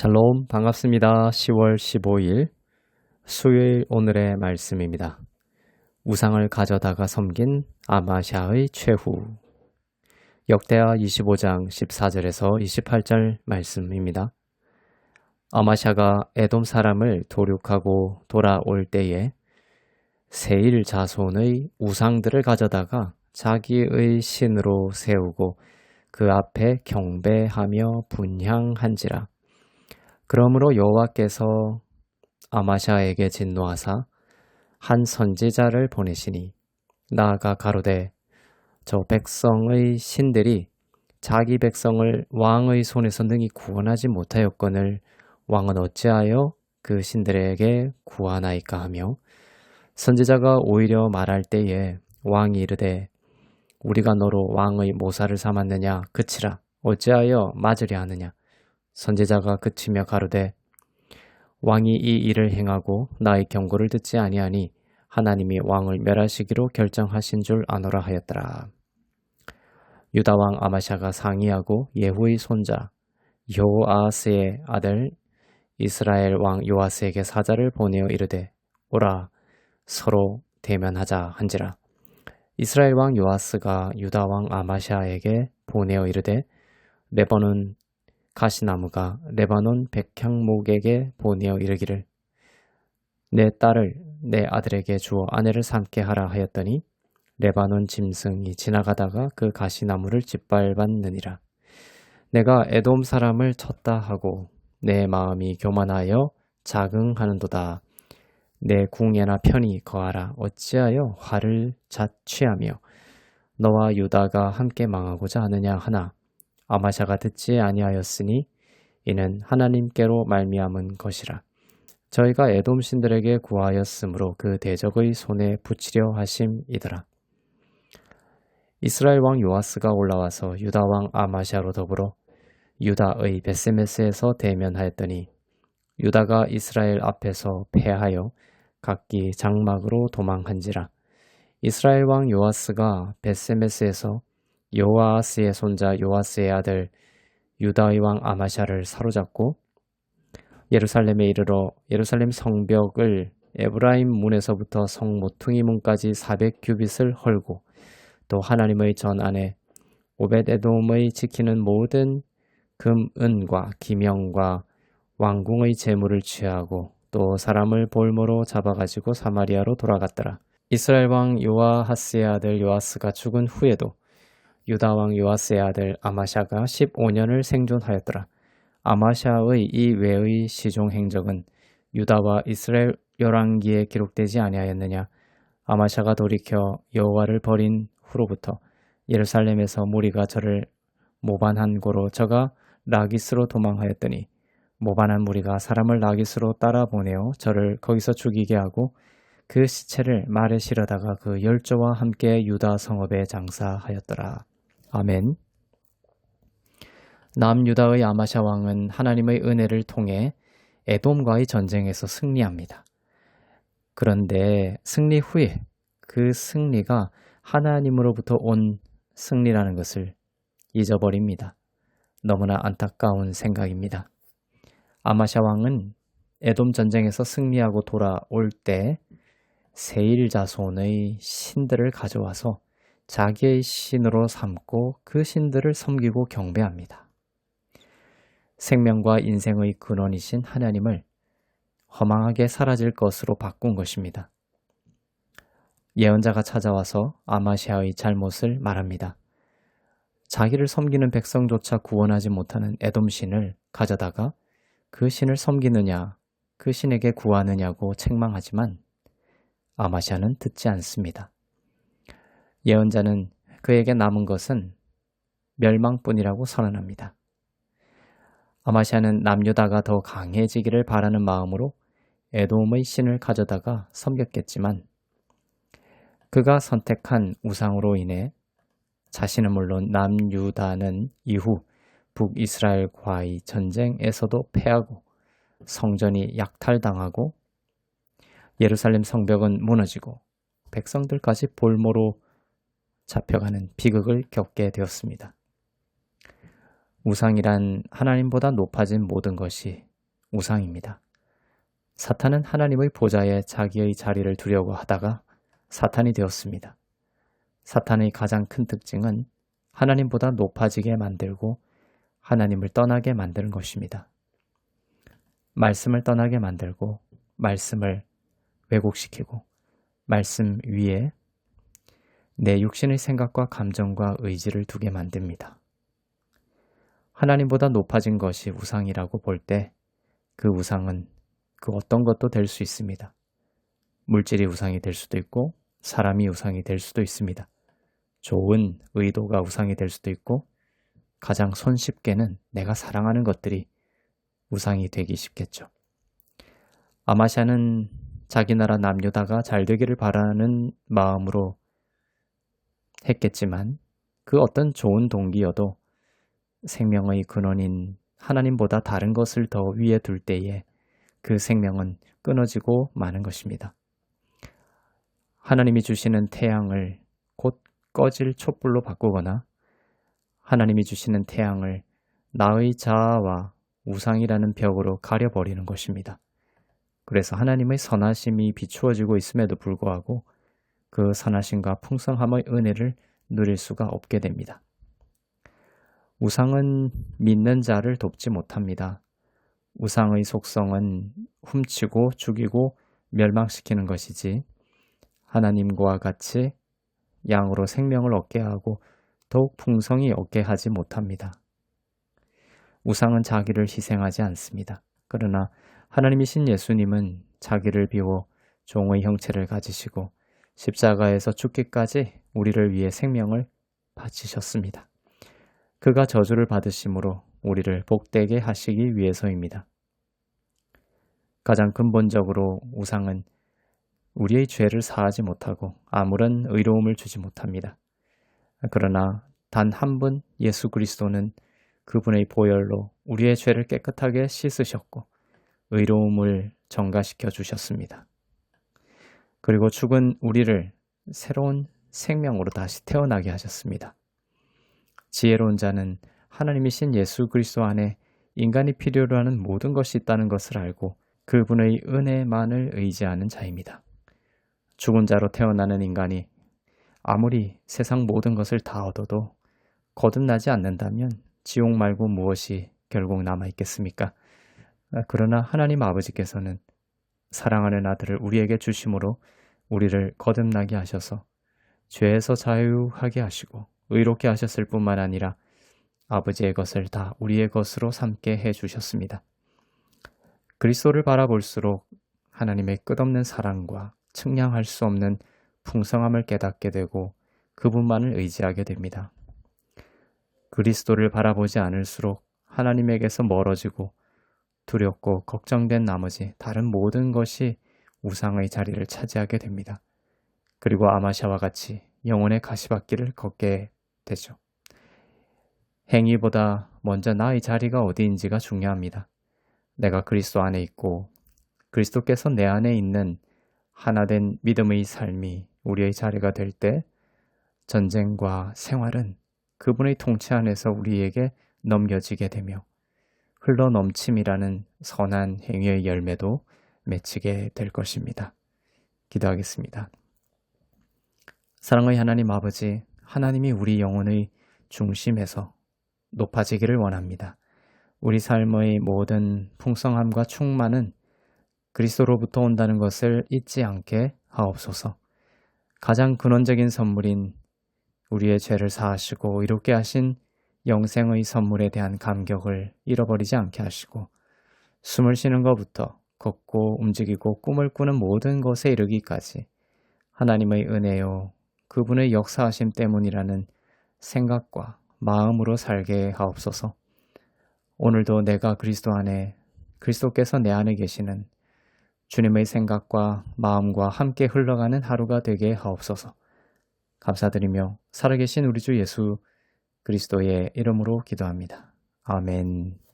샬롬 반갑습니다. 10월 15일 수요일 오늘의 말씀입니다. 우상을 가져다가 섬긴 아마샤의 최후 역대하 25장 14절에서 28절 말씀입니다. 아마샤가 에돔 사람을 도륙하고 돌아올 때에 세일 자손의 우상들을 가져다가 자기의 신으로 세우고 그 앞에 경배하며 분향한지라. 그러므로 여호와께서 아마샤에게 진노하사 한 선지자를 보내시니 나아가 가로되 저 백성의 신들이 자기 백성을 왕의 손에서 능히 구원하지 못하였거늘 왕은 어찌하여 그 신들에게 구하나이까 하며 선지자가 오히려 말할 때에 왕이 이르되 우리가 너로 왕의 모사를 삼았느냐 그치라 어찌하여 맞으려 하느냐 선제자가 그치며 가로되 왕이 이 일을 행하고 나의 경고를 듣지 아니하니 하나님이 왕을 멸하시기로 결정하신 줄 아노라 하였더라. 유다 왕 아마샤가 상의하고 예후의 손자 요아스의 아들 이스라엘 왕 요아스에게 사자를 보내어 이르되 오라 서로 대면하자 한지라. 이스라엘 왕 요아스가 유다 왕 아마샤에게 보내어 이르되 레버논 가시나무가 레바논 백향목에게 보내어 이르기를 내 딸을 내 아들에게 주어 아내를 삼게 하라 하였더니 레바논 짐승이 지나가다가 그 가시나무를 짓밟았느니라. 내가 에돔 사람을 쳤다 하고 내 마음이 교만하여 자긍하는도다. 내 궁예나 편히 거하라. 어찌하여 화를 자취하며 너와 유다가 함께 망하고자 하느냐 하나 아마샤가 듣지 아니하였으니 이는 하나님께로 말미암은 것이라. 저희가 에돔 신들에게 구하였으므로 그 대적의 손에 붙이려 하심이더라. 이스라엘 왕 요아스가 올라와서 유다 왕 아마샤로 더불어 유다의 베세메스에서 대면하였더니 유다가 이스라엘 앞에서 패하여 각기 장막으로 도망한지라. 이스라엘 왕 요아스가 베세메스에서 요아스의 손자 요아스의 아들 유다의 왕 아마샤를 사로잡고 예루살렘에 이르러 예루살렘 성벽을 에브라임 문에서부터 성 모퉁이 문까지 400규빗을 헐고 또 하나님의 전 안에 오벳에돔의 지키는 모든 금, 은과 기명과 왕궁의 재물을 취하고 또 사람을 볼모로 잡아가지고 사마리아로 돌아갔더라. 이스라엘 왕 요아하스의 아들 요아스가 죽은 후에도 유다 왕 요아스의 아들 아마샤가 15년을 생존하였더라. 아마샤의 이 외의 시종 행적은 유다와 이스라엘 열왕기에 기록되지 아니하였느냐. 아마샤가 돌이켜 여호와를 버린 후로부터 예루살렘에서 무리가 저를 모반한 고로 저가 라기스로 도망하였더니 모반한 무리가 사람을 라기스로 따라 보내어 저를 거기서 죽이게 하고 그 시체를 말에 실어다가 그 열조와 함께 유다 성읍에 장사하였더라. 아멘. 남유다의 아마샤 왕은 하나님의 은혜를 통해 에돔과의 전쟁에서 승리합니다. 그런데 승리 후에 그 승리가 하나님으로부터 온 승리라는 것을 잊어버립니다. 너무나 안타까운 생각입니다. 아마샤 왕은 에돔 전쟁에서 승리하고 돌아올 때 세일 자손의 신들을 가져와서 자기의 신으로 삼고 그 신들을 섬기고 경배합니다. 생명과 인생의 근원이신 하나님을 허망하게 사라질 것으로 바꾼 것입니다. 예언자가 찾아와서 아마시아의 잘못을 말합니다. 자기를 섬기는 백성조차 구원하지 못하는 에돔 신을 가져다가 그 신을 섬기느냐, 그 신에게 구하느냐고 책망하지만 아마시아는 듣지 않습니다. 예언자는 그에게 남은 것은 멸망뿐이라고 선언합니다. 아마시아는 남유다가 더 강해지기를 바라는 마음으로 에돔의 신을 가져다가 섬겼겠지만 그가 선택한 우상으로 인해 자신은 물론 남유다는 이후 북이스라엘과의 전쟁에서도 패하고 성전이 약탈당하고 예루살렘 성벽은 무너지고 백성들까지 볼모로 잡혀가는 비극을 겪게 되었습니다. 우상이란 하나님보다 높아진 모든 것이 우상입니다. 사탄은 하나님의 보좌에 자기의 자리를 두려고 하다가 사탄이 되었습니다. 사탄의 가장 큰 특징은 하나님보다 높아지게 만들고 하나님을 떠나게 만드는 것입니다. 말씀을 떠나게 만들고 말씀을 왜곡시키고 말씀 위에 내 육신의 생각과 감정과 의지를 두게 만듭니다. 하나님보다 높아진 것이 우상이라고 볼 때 그 우상은 그 어떤 것도 될 수 있습니다. 물질이 우상이 될 수도 있고 사람이 우상이 될 수도 있습니다. 좋은 의도가 우상이 될 수도 있고 가장 손쉽게는 내가 사랑하는 것들이 우상이 되기 쉽겠죠. 아마샤는 자기 나라 남유다가 잘 되기를 바라는 마음으로 했겠지만 그 어떤 좋은 동기여도 생명의 근원인 하나님보다 다른 것을 더 위에 둘 때에 그 생명은 끊어지고 마는 것입니다. 하나님이 주시는 태양을 곧 꺼질 촛불로 바꾸거나 하나님이 주시는 태양을 나의 자아와 우상이라는 벽으로 가려버리는 것입니다. 그래서 하나님의 선하심이 비추어지고 있음에도 불구하고 그 선하심과 풍성함의 은혜를 누릴 수가 없게 됩니다. 우상은 믿는 자를 돕지 못합니다. 우상의 속성은 훔치고 죽이고 멸망시키는 것이지 하나님과 같이 양으로 생명을 얻게 하고 더욱 풍성히 얻게 하지 못합니다. 우상은 자기를 희생하지 않습니다. 그러나 하나님이신 예수님은 자기를 비워 종의 형체를 가지시고 십자가에서 죽기까지 우리를 위해 생명을 바치셨습니다. 그가 저주를 받으심으로 우리를 복되게 하시기 위해서입니다. 가장 근본적으로 우상은 우리의 죄를 사하지 못하고 아무런 의로움을 주지 못합니다. 그러나 단 한 분 예수 그리스도는 그분의 보혈로 우리의 죄를 깨끗하게 씻으셨고 의로움을 정가시켜 주셨습니다. 그리고 죽은 우리를 새로운 생명으로 다시 태어나게 하셨습니다. 지혜로운 자는 하나님이신 예수 그리스도 안에 인간이 필요로 하는 모든 것이 있다는 것을 알고 그분의 은혜만을 의지하는 자입니다. 죽은 자로 태어나는 인간이 아무리 세상 모든 것을 다 얻어도 거듭나지 않는다면 지옥 말고 무엇이 결국 남아 있겠습니까? 그러나 하나님 아버지께서는 사랑하는 아들을 우리에게 주심으로 우리를 거듭나게 하셔서 죄에서 자유하게 하시고 의롭게 하셨을 뿐만 아니라 아버지의 것을 다 우리의 것으로 삼게 해 주셨습니다. 그리스도를 바라볼수록 하나님의 끝없는 사랑과 측량할 수 없는 풍성함을 깨닫게 되고 그분만을 의지하게 됩니다. 그리스도를 바라보지 않을수록 하나님에게서 멀어지고 두렵고 걱정된 나머지 다른 모든 것이 우상의 자리를 차지하게 됩니다. 그리고 아마샤와 같이 영혼의 가시밭길을 걷게 되죠. 행위보다 먼저 나의 자리가 어디인지가 중요합니다. 내가 그리스도 안에 있고 그리스도께서 내 안에 있는 하나된 믿음의 삶이 우리의 자리가 될 때 전쟁과 생활은 그분의 통치 안에서 우리에게 넘겨지게 되며 흘러 넘침이라는 선한 행위의 열매도 맺히게 될 것입니다. 기도하겠습니다. 사랑의 하나님 아버지, 하나님이 우리 영혼의 중심에서 높아지기를 원합니다. 우리 삶의 모든 풍성함과 충만은 그리스도로부터 온다는 것을 잊지 않게 하옵소서. 가장 근원적인 선물인 우리의 죄를 사하시고 이롭게 하신 영생의 선물에 대한 감격을 잃어버리지 않게 하시고 숨을 쉬는 것부터 걷고 움직이고 꿈을 꾸는 모든 것에 이르기까지 하나님의 은혜요 그분의 역사하심 때문이라는 생각과 마음으로 살게 하옵소서. 오늘도 내가 그리스도 안에 그리스도께서 내 안에 계시는 주님의 생각과 마음과 함께 흘러가는 하루가 되게 하옵소서. 감사드리며 살아계신 우리 주 예수 그리스도의 이름으로 기도합니다. 아멘.